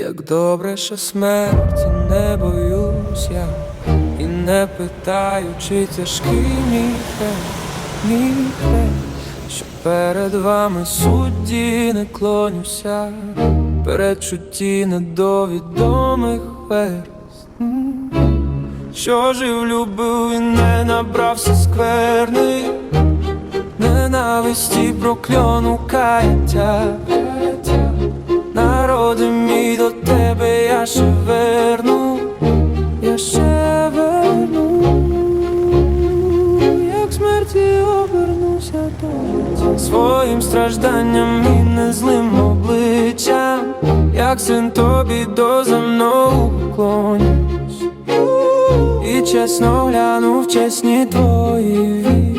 Як добре, що смерті не боюсь я. І не питаю, чи тяжкий мій хрест, мій хрест Що перед вами судді не клонюся. Перед чутті недовідомих верст. Що жив, любив і не набрався скверни. Ненависті прокльону каяття я верну, я ще верну, як смерті обернуся до своїм стражданням і незлим обличчям, як син тобі до мною клонюсь, і чесно гляну в чесні твої